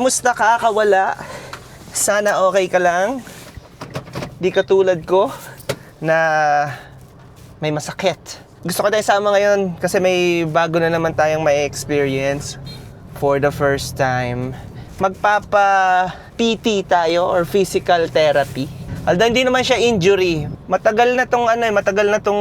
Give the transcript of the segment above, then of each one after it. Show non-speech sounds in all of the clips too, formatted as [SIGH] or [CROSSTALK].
Kamusta ka? Kawala? Sana okay ka lang? Di katulad ko na may masakit. Gusto ko tayo sama ngayon kasi may bago na naman tayong may experience for the first time. Magpapa PT tayo or physical therapy. Although hindi naman siya injury. Matagal na tong ano eh, matagal na tong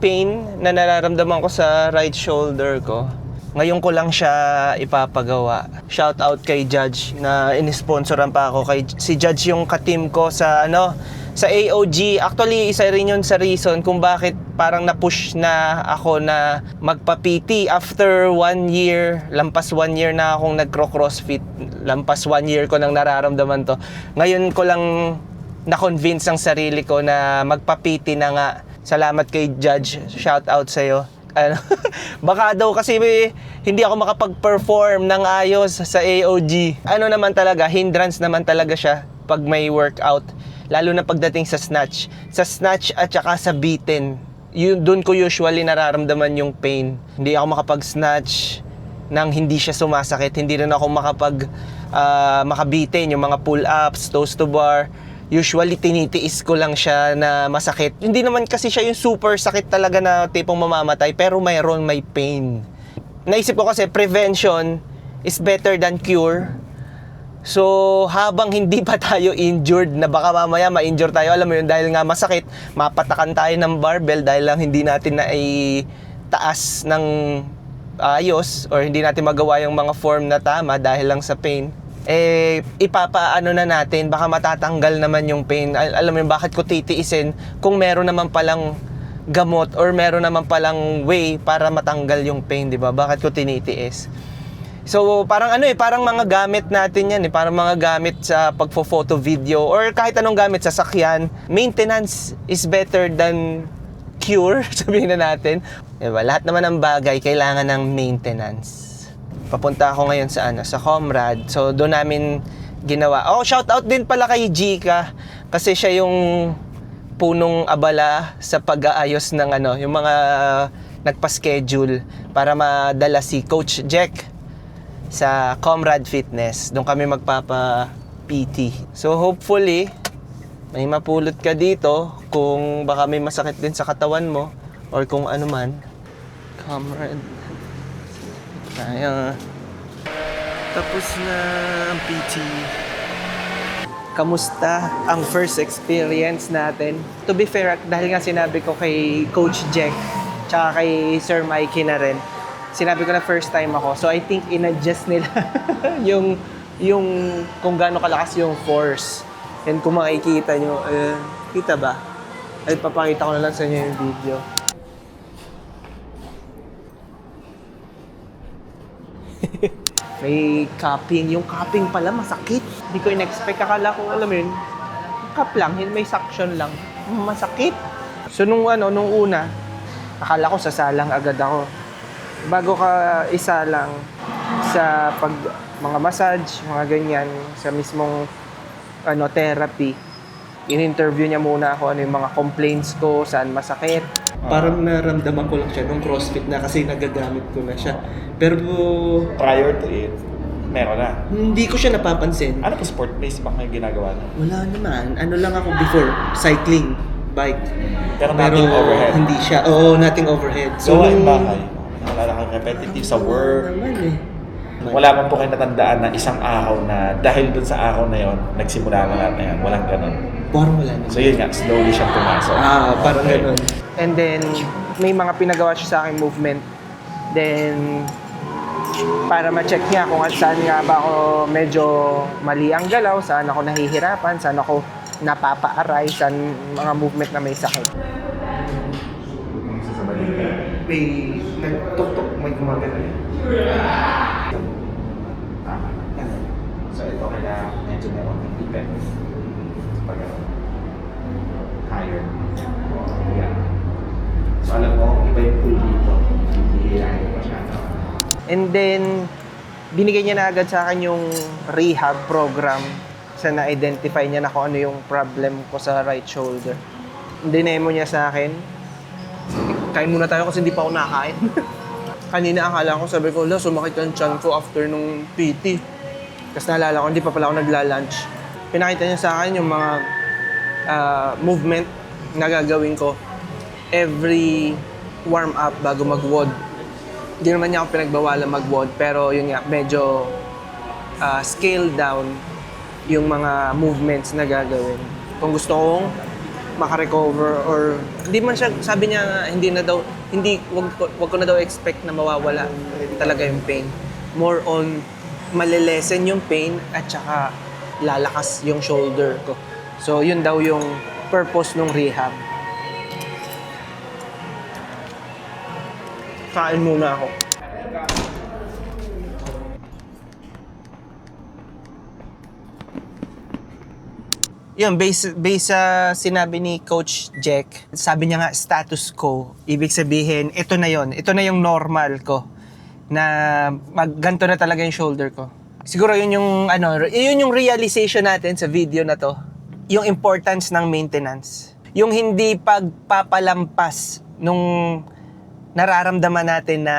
pain na nararamdaman ko sa right shoulder ko. Ngayon ko lang siya ipapagawa. Shout out kay Judge na inisponsoran pa ako kay si Judge yung ka-team ko sa ano sa AOG. Actually, isa rin yun sa reason kung bakit parang na-push na ako na magpa-PT after one year, lampas one year na akong nagcro-crossfit, lampas one year ko nang nararamdaman to. Ngayon ko lang na-convince ang sarili ko na magpa-PT na nga. Salamat kay Judge. Shout out sa'yo. Ano, [LAUGHS] baka daw kasi may, hindi ako makapag-perform ng ayos sa AOG. Ano naman talaga, hindrance naman talaga siya pag may workout. Lalo na pagdating sa snatch. Sa snatch at saka sa beaten. Yun, doon ko usually nararamdaman yung pain. Hindi ako makapag-snatch nang hindi siya sumasakit. Hindi rin ako makapag ah, makabitin yung mga pull-ups, toes to bar. Usually tinitiis ko lang siya na masakit. Hindi naman kasi siya yung super sakit talaga na tipong mamamatay pero mayroon may pain. Naisip ko kasi prevention is better than cure. So, habang hindi pa tayo injured, na baka mamaya ma-injure tayo, alam mo yun, dahil nga masakit, mapatakan tayo ng barbell dahil lang hindi natin na taas ng ayos or hindi natin magawa yung mga form na tama dahil lang sa pain eh ipapaano na natin baka matatanggal naman yung pain Al- alam mo yun bakit ko titiisin kung meron naman palang gamot or meron naman palang way para matanggal yung pain di ba bakit ko tinitiis So parang ano eh, parang mga gamit natin yan eh, parang mga gamit sa pagfo-photo video or kahit anong gamit sa sakyan, maintenance is better than cure, [LAUGHS] sabihin na natin. Diba? Lahat naman ng bagay kailangan ng maintenance. Papunta ako ngayon sa ano, sa Comrade. So doon namin ginawa. Oh, shout out din pala kay Jika kasi siya yung punong abala sa pag-aayos ng ano, yung mga nagpa-schedule para madala si Coach Jack sa Comrade Fitness. Doon kami magpapa PT. So hopefully may mapulot ka dito kung baka may masakit din sa katawan mo or kung ano man. Comrade. Tayo. Tapos na ang PT. Kamusta ang first experience natin? To be fair, dahil nga sinabi ko kay Coach Jack tsaka kay Sir Mikey na rin, sinabi ko na first time ako. So I think in-adjust nila [LAUGHS] yung yung kung gaano kalakas yung force. And kung makikita nyo, eh, kita ba? Ay, papakita ko na lang sa inyo yung video. May cupping. Yung cupping pala masakit. Hindi ko in-expect. Akala ko, alam mo yun, cup lang, may suction lang. Masakit. So nung ano, nung una, akala ko sasalang agad ako. Bago ka isa lang sa pag mga massage, mga ganyan, sa mismong ano therapy, in-interview niya muna ako ano yung mga complaints ko, saan masakit. Parang naramdaman ko lang siya nung CrossFit na kasi nagagamit ko na siya. Pero prior to it, meron na. hindi ko siya napapansin. Ano po sport-based ba kayo ginagawa na? Wala naman. Ano lang ako before, cycling, bike. Pero nothing overhead. Hindi siya. Oo, nothing overhead. So, nung- so bakay? Wala na kang repetitive sa work. Naman eh. Wala man po kayo natandaan na isang araw na dahil dun sa araw na yon nagsimula na lahat na yan. Walang ganun. Parang wala naman. So yun nga, slowly siyang pumasok. Ah, parang Okay. ganun. And then, may mga pinagawa siya sa akin movement. Then, para ma-check niya kung saan nga ba ako medyo mali ang galaw, saan ako nahihirapan, saan ako napapa-aray, saan mga movement na may sakit. May nagtuktok, may gumagano. Ito kaya medyo meron ng effect. Pag ano, higher. Yeah. So alam mo, iba yung pool dito. Hihirahin pa siya. And then, binigay niya na agad sa akin yung rehab program sa na-identify niya na kung ano yung problem ko sa right shoulder. Dinemo niya sa akin. Kain muna tayo kasi hindi pa ako nakain. [LAUGHS] Kanina akala ko, sabi ko, la, sumakit yung chan ko after nung PT. Tapos naalala ko, hindi pa pala ako nagla-lunch. Pinakita niya sa akin yung mga ah, movement na gagawin ko every warm up bago mag-WOD. Hindi naman niya ako pinagbawalan mag-WOD, pero yun nga, medyo ah, scale down yung mga movements na gagawin. Kung gusto kong makarecover or hindi man siya sabi niya hindi na daw hindi wag, wag ko na daw expect na mawawala talaga yung pain more on malilesen yung pain at saka lalakas yung shoulder ko so yun daw yung purpose ng rehab kain muna ako Yun, based, based sa sinabi ni Coach Jack, sabi niya nga status quo. Ibig sabihin, ito na yon Ito na yung normal ko. Na mag, ganito na talaga yung shoulder ko. Siguro yun yung, ano, yun yung realization natin sa video na to. Yung importance ng maintenance. Yung hindi pagpapalampas nung nararamdaman natin na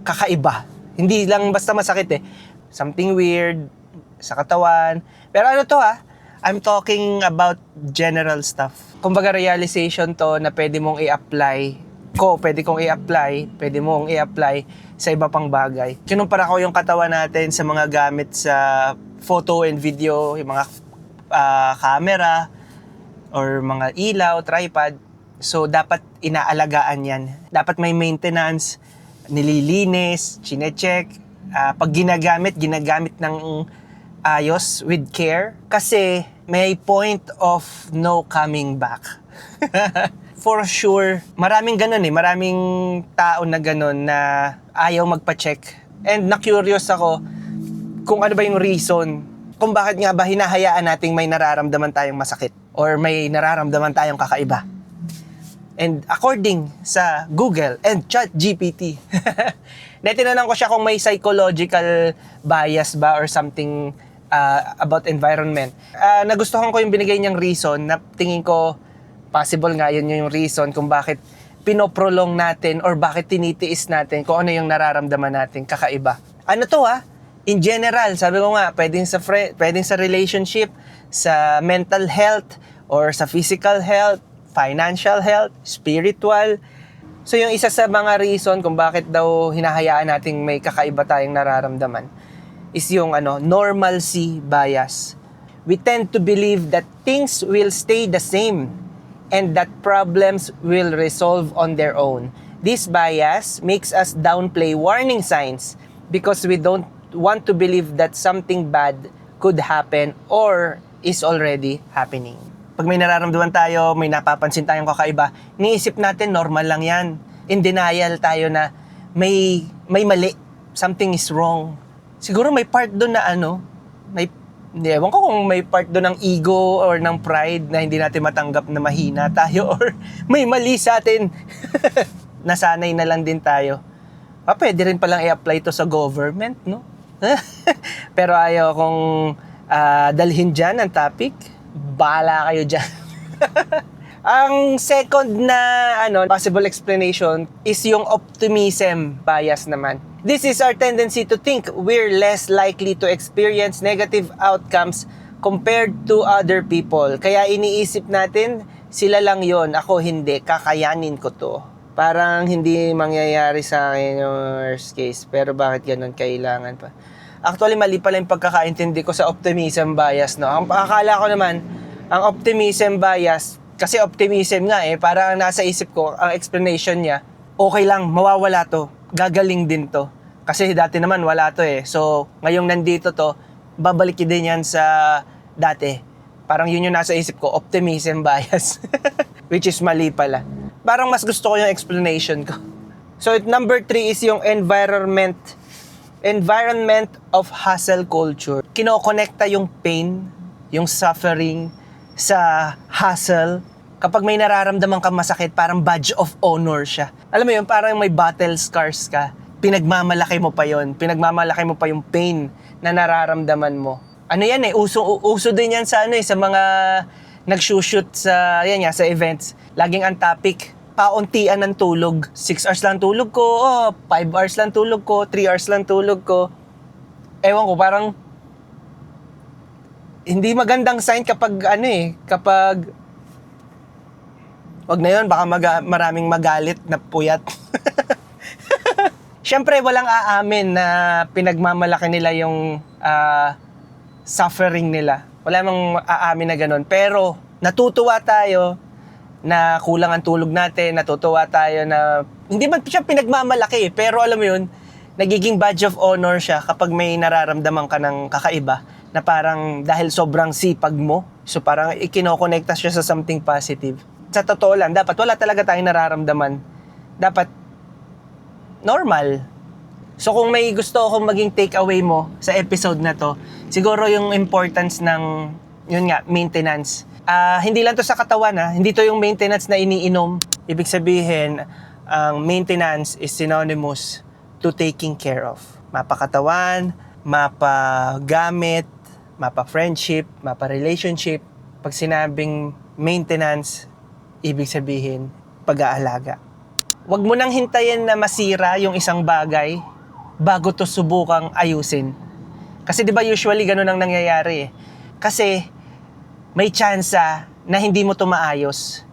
kakaiba. Hindi lang basta masakit eh. Something weird sa katawan. Pero ano to ah, I'm talking about general stuff. Kumbaga realization to na pwede mong i-apply ko, pwede kong i-apply, pwede mong i-apply sa iba pang bagay. Kinumpara ko yung katawan natin sa mga gamit sa photo and video, yung mga ah, camera, or mga ilaw, tripod. So, dapat inaalagaan yan. Dapat may maintenance, nililinis, chinecheck. Ah, pag ginagamit, ginagamit ng ayos, with care. Kasi may point of no coming back. [LAUGHS] For sure, maraming ganun eh. Maraming tao na ganun na ayaw magpa-check. And na-curious ako kung ano ba yung reason kung bakit nga ba hinahayaan nating may nararamdaman tayong masakit or may nararamdaman tayong kakaiba. And according sa Google and ChatGPT, [LAUGHS] na tinanong ko siya kung may psychological bias ba or something uh, about environment. Uh, nagustuhan ko yung binigay niyang reason na tingin ko possible nga yun yung reason kung bakit pinoprolong natin or bakit tinitiis natin kung ano yung nararamdaman natin kakaiba. Ano to ha? In general, sabi ko nga, pwedeng sa, fri- pwedeng sa relationship, sa mental health, or sa physical health, financial health, spiritual. So yung isa sa mga reason kung bakit daw hinahayaan nating may kakaiba tayong nararamdaman is yung ano, normalcy bias. We tend to believe that things will stay the same and that problems will resolve on their own. This bias makes us downplay warning signs because we don't want to believe that something bad could happen or is already happening. Pag may nararamdaman tayo, may napapansin tayong kakaiba, niisip natin normal lang yan. In denial tayo na may may mali, something is wrong. Siguro may part doon na ano, may hindi, ewan ko kung may part doon ng ego or ng pride na hindi natin matanggap na mahina tayo [LAUGHS] or may mali sa atin. [LAUGHS] Nasanay na lang din tayo. Ah, pwede rin palang i-apply to sa government, no? [LAUGHS] Pero ayaw kong ah, dalhin dyan ang topic. Bala kayo dyan. ang second na ano possible explanation is yung optimism bias naman. This is our tendency to think we're less likely to experience negative outcomes compared to other people. Kaya iniisip natin, sila lang yon ako hindi, kakayanin ko to. Parang hindi mangyayari sa akin yung worst case, pero bakit ganun kailangan pa? Actually, mali pala yung pagkakaintindi ko sa optimism bias, no? Ang akala ko naman, ang optimism bias, kasi optimism nga eh, parang nasa isip ko, ang explanation niya, okay lang, mawawala to, gagaling din to. Kasi dati naman wala to eh. So, ngayong nandito to, babalik din yan sa dati. Parang yun yung nasa isip ko, optimism [LAUGHS] bias. Which is mali pala. Parang mas gusto ko yung explanation ko. So, number three is yung environment environment of hustle culture. Kinokonekta yung pain, yung suffering sa hustle. Kapag may nararamdaman kang masakit, parang badge of honor siya. Alam mo yun, parang may battle scars ka. Pinagmamalaki mo pa yon, pinagmamalaki mo pa yung pain na nararamdaman mo. Ano yan eh, uso, uso din yan sa ano eh, sa mga nagsushoot sa, yan nga, sa events. Laging ang topic, kauntian ng tulog. 6 hours lang tulog ko, oh, 5 hours lang tulog ko, 3 hours lang tulog ko. Ewan ko, parang hindi magandang sign kapag ano eh, kapag wag na yun, baka maga- maraming magalit na puyat. [LAUGHS] Siyempre, walang aamin na pinagmamalaki nila yung ah, suffering nila. Wala mang aamin na ganun. Pero, natutuwa tayo na kulang ang tulog natin, natutuwa tayo na hindi man siya pinagmamalaki pero alam mo yun, nagiging badge of honor siya kapag may nararamdaman ka ng kakaiba na parang dahil sobrang sipag mo, so parang ikinokonekta siya sa something positive. Sa totoo lang, dapat wala talaga tayong nararamdaman. Dapat normal. So kung may gusto akong maging takeaway mo sa episode na to, siguro yung importance ng, yun nga, maintenance. Ah, hindi lang to sa katawan ha, hindi to yung maintenance na iniinom. Ibig sabihin, ang maintenance is synonymous to taking care of. Mapakatawan, mapagamit, mapa-friendship, mapa-relationship. Pag sinabing maintenance, ibig sabihin pag-aalaga. Huwag mo nang hintayin na masira yung isang bagay bago to subukang ayusin. Kasi 'di ba usually ganun ang nangyayari eh. Kasi may tsansa na hindi mo to maayos.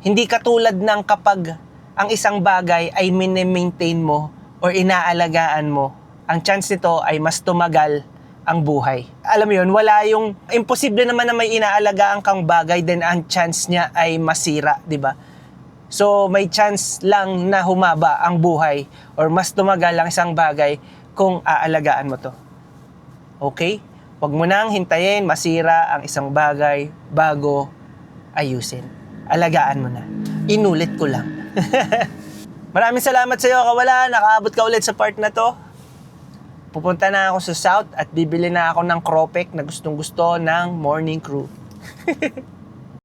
Hindi katulad ng kapag ang isang bagay ay mini-maintain mo or inaalagaan mo. Ang chance nito ay mas tumagal ang buhay. Alam mo yun, wala yung, imposible naman na may inaalagaan kang bagay, then ang chance niya ay masira, di ba? So, may chance lang na humaba ang buhay or mas tumagal ang isang bagay kung aalagaan mo to. Okay? Huwag mo nang hintayin masira ang isang bagay bago ayusin. Alagaan mo na. Inulit ko lang. [LAUGHS] Maraming salamat sa iyo, Kawala. Nakaabot ka ulit sa part na to. Pupunta na ako sa South at bibili na ako ng Cropek na gustong gusto ng Morning Crew. [LAUGHS]